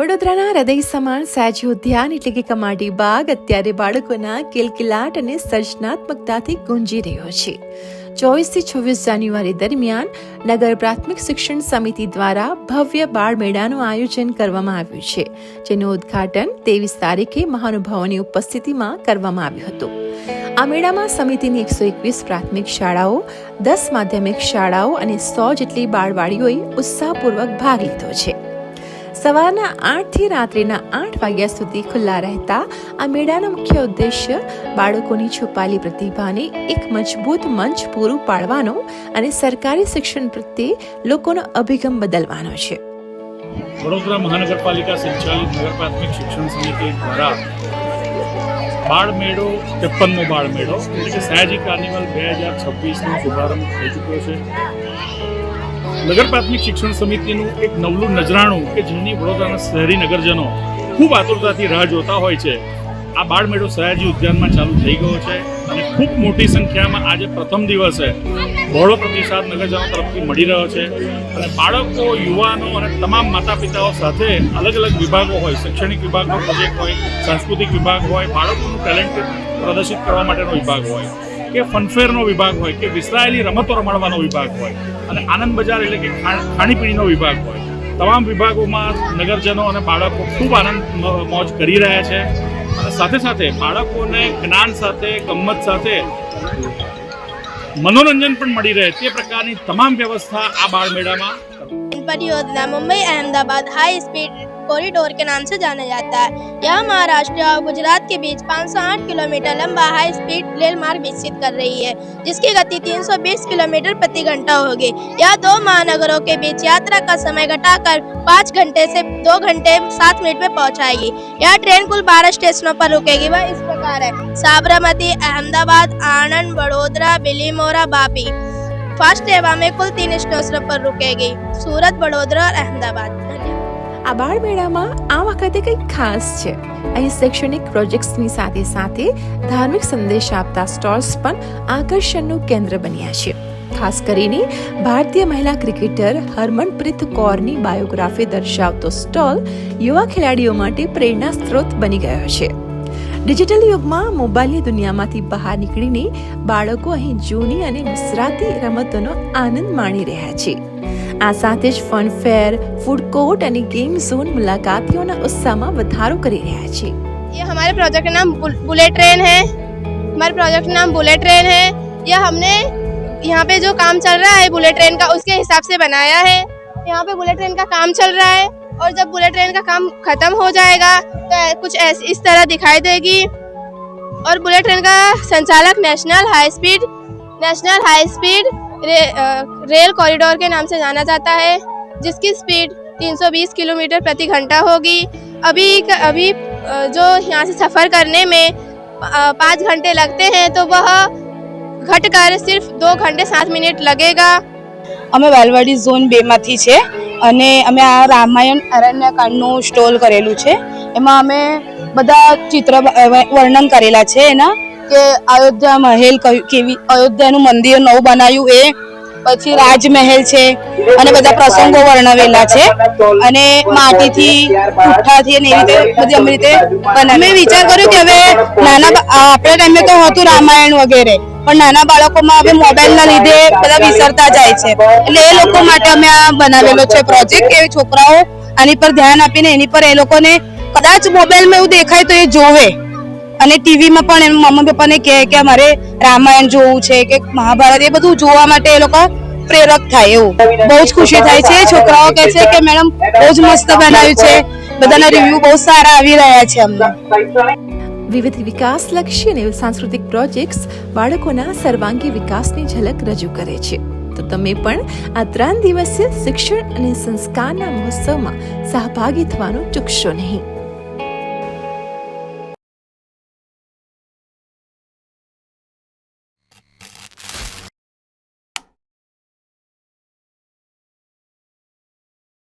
અમેઠાના હૃદય સમાન સયાજી ઉદ્યાન એટલે કે કમાડી બાગ અત્યારે બાળકોના કિલકિલાટ અને સર્જનાત્મકતાથી ગુંજી રહ્યો છે. ચોવીસથી છવ્વીસ જાન્યુઆરી દરમિયાન નગર પ્રાથમિક શિક્ષણ સમિતિ દ્વારા ભવ્ય બાળ મેળાનું આયોજન કરવામાં આવ્યું છે, જેનું ઉદ્ઘાટન ત્રેવીસ તારીખે મહાનુભાવોની ઉપસ્થિતિમાં કરવામાં આવ્યું હતું. આ મેળામાં સમિતિની એકસો એકવીસ પ્રાથમિક શાળાઓ, દસ માધ્યમિક શાળાઓ અને સો જેટલી બાળવાડીઓએ ઉત્સાહપૂર્વક ભાગ લીધો છે. સવારના આઠથી રાત્રિના આઠ વાગ્યા સુધી ખુલ્લા રહેતા આ મેળાનો મુખ્ય ઉદ્દેશ્ય બાળકોની છુપાયેલી પ્રતિભાને એક મજબૂત મંચ પૂરું પાડવાનો અને સરકારી શિક્ષણ પ્રત્યે લોકોનો અભિગમ બદલવાનો છે. વડોદરા મહાનગરપાલિકા સંચાલિત નગર પ્રાથમિક શિક્ષણ સમિતિ દ્વારા બાળ મેળો ત્રેપનમો બાળ મેળો એટલે કે સયાજી કાર્નિવલ બે હજાર છવ્વીસનો શુભારંભ થઈ ચૂક્યો છે. નગર પ્રાથમિક શિક્ષણ સમિતિનું એક નવલું નજરાણું કે જેની વડોદરાના શહેરી નગરજનો ખૂબ આતુરતાથી રાહ જોતા હોય છે. આ બાળ મેળો સયાજી ઉદ્યાનમાં ચાલુ થઈ ગયો છે અને ખૂબ મોટી સંખ્યામાં આજે પ્રથમ દિવસે બહોળો પ્રતિસાદ નગરજનો તરફથી મળી રહ્યો છે અને બાળકો, યુવાનો અને તમામ માતા પિતાઓ સાથે અલગ અલગ વિભાગો હોય, શૈક્ષણિક વિભાગનો પ્રોજેક્ટ હોય, સાંસ્કૃતિક વિભાગ હોય, બાળકોનું ટેલેન્ટ પ્રદર્શિત કરવા માટેનો વિભાગ હોય. કે ફનફેરનો વિભાગ હોય કે વિસરાયેલી રમતો રમાડવાનો વિભાગ હોય અને આનંદ બજાર એટલે કે ખાણીપીણીનો વિભાગ હોય. તમામ વિભાગોમાં નગરજનો અને બાળકો ખૂબ આનંદ મોજ કરી રહ્યા છે. સાથે સાથે બાળકોને જ્ઞાન સાથે ગમત સાથે મનોરંજન પણ મળી રહે તે પ્રકારની તમામ વ્યવસ્થા આ બાળ મેળામાં Mumbai, Ahmedabad, high speed corridor के नाम से जाना जाता है। यह महाराष्ट्र और गुजरात के बीच 508 किलोमीटर लंबा हाई स्पीड रेल मार्ग विकसित कर रही है, जिसकी गति 320 किलोमीटर प्रति घंटा होगी। यह दो महानगरों के बीच यात्रा का समय घटाकर पाँच घंटे से दो घंटे सात मिनट में पहुंचाएगी। यह ट्रेन कुल बारह स्टेशनों पर रुकेगी। वह इस प्रकार है। साबरमती, अहमदाबाद आनंद बड़ोदरा बिलीमोरा, बापी। फ़र्स्ट एवा में कुल तीन स्टेशनों पर रुकेगी। सूरत बड़ोदरा और अहमदाबाद। આ બાળ મેળામાં આ વખતે કંઈક ખાસ છે. અહીં શૈક્ષણિક પ્રોજેક્ટ્સની સાથે સાથે ધાર્મિક સંદેશ આપતા સ્ટોલ્સ પણ આકર્ષણનું કેન્દ્ર બન્યા છે. ખાસ કરીને ભારતીય મહિલા ક્રિકેટર હરમનપ્રીત કૌરની બાયોગ્રાફી દર્શાવતો સ્ટોલ યુવા ખેલાડીઓ માટે પ્રેરણા સ્ત્રોત બની ગયો છે. ડિજિટલ યુગમાં મોબાઈલની દુનિયામાંથી બહાર નીકળીને બાળકો અહીં જૂની અને ગુજરાતી રમતોનો આનંદ માણી રહ્યા છે. આ સાથે જ ફન ફેર ફૂડ કોર્ટ અને ગેમ ઝોન મુલાકાતીઓના ઉત્સાહમાં વધારો કરી રહ્યા છે ये हमारे प्रोजेक्ट का नाम बुल- बुलेट ट्रेन है हमारे प्रोजेक्ट का नाम बुलेट ट्रेन है यह हमने यहाँ पे जो काम चल रहा है बुलेट ट्रेन का उसके हिसाब से बनाया है यहाँ पे बुलेट ट्रेन का काम चल रहा है और जब बुलेट ट्रेन का काम खत्म हो जाएगा तो ऐ- कुछ ऐस- इस तरह दिखाई देगी और बुलेट ट्रेन का संचालक national high speed national high speed रे, अ, रेल कॉरिडोर के नाम से जाना जाता है जिसकी स्पीड 320 किलोमीटर प्रति घंटा होगी अभी अभी अ, जो यहाँ से सफ़र करने में अ, पाँच घंटे लगते हैं तो वह घटकर सिर्फ दो घंटे सात मिनट लगेगा અમે વાલવાડી ઝોન બેમાંથી છે અને અમે આ રામાયણ અરણ્યકાંડનું સ્ટોલ કરેલું છે એમાં અમે બધા ચિત્ર બ- અ, વર્ણન કરેલા છે એના કે અયોધ્યા મહેલ કેવી, અયોધ્યાનું મંદિર નવું બનાવ્યું એ પછી રાજમહેલ છે અને બધા પ્રસંગો વર્ણવેલા છે. અને માટીથી પુઠ્ઠાથી અને એવી રીતે બધી અમે રીતે મેં વિચાર કર્યો કે હવે નાના આપણા ટાઈમે તો હતું રામાયણ વગેરે, પણ નાના બાળકોમાં હવે મોબાઈલના લીધે બધા વિસરતા જાય છે. એટલે એ લોકો માટે અમે આ બનાવેલો છે પ્રોજેક્ટ કે છોકરાઓ આની પર ધ્યાન આપીને એની પર એ લોકોને કદાચ મોબાઈલમાં એવું દેખાય તો એ જોવે. અને ટીવીમાં પણ એમ મમ્મી પપ્પાને કહે કે અમારે રામાયણ જોવું છે કે મહાભારત, એ બધું જોવા માટે એ લોકો પ્રેરક થાય એવું. બહુ જ ખુશી થાય છે. છોકરાઓ કહે છે કે મેડમ, બહુ જ મસ્ત બનાવ્યું છે. બધાના રિવ્યુ બહુ સારા આવી રહ્યા છે અમને. વિવિધ વિકાસલક્ષી અને સાંસ્કૃતિક પ્રોજેક્ટ્સ બાળકોના સર્વાંગી વિકાસની ઝલક રજૂ કરે છે. તો તમે પણ આ ત્રણ દિવસીય શિક્ષણ અને સંસ્કારના મહોત્સવમાં સહભાગી થવાનું ચૂકશો નહીં.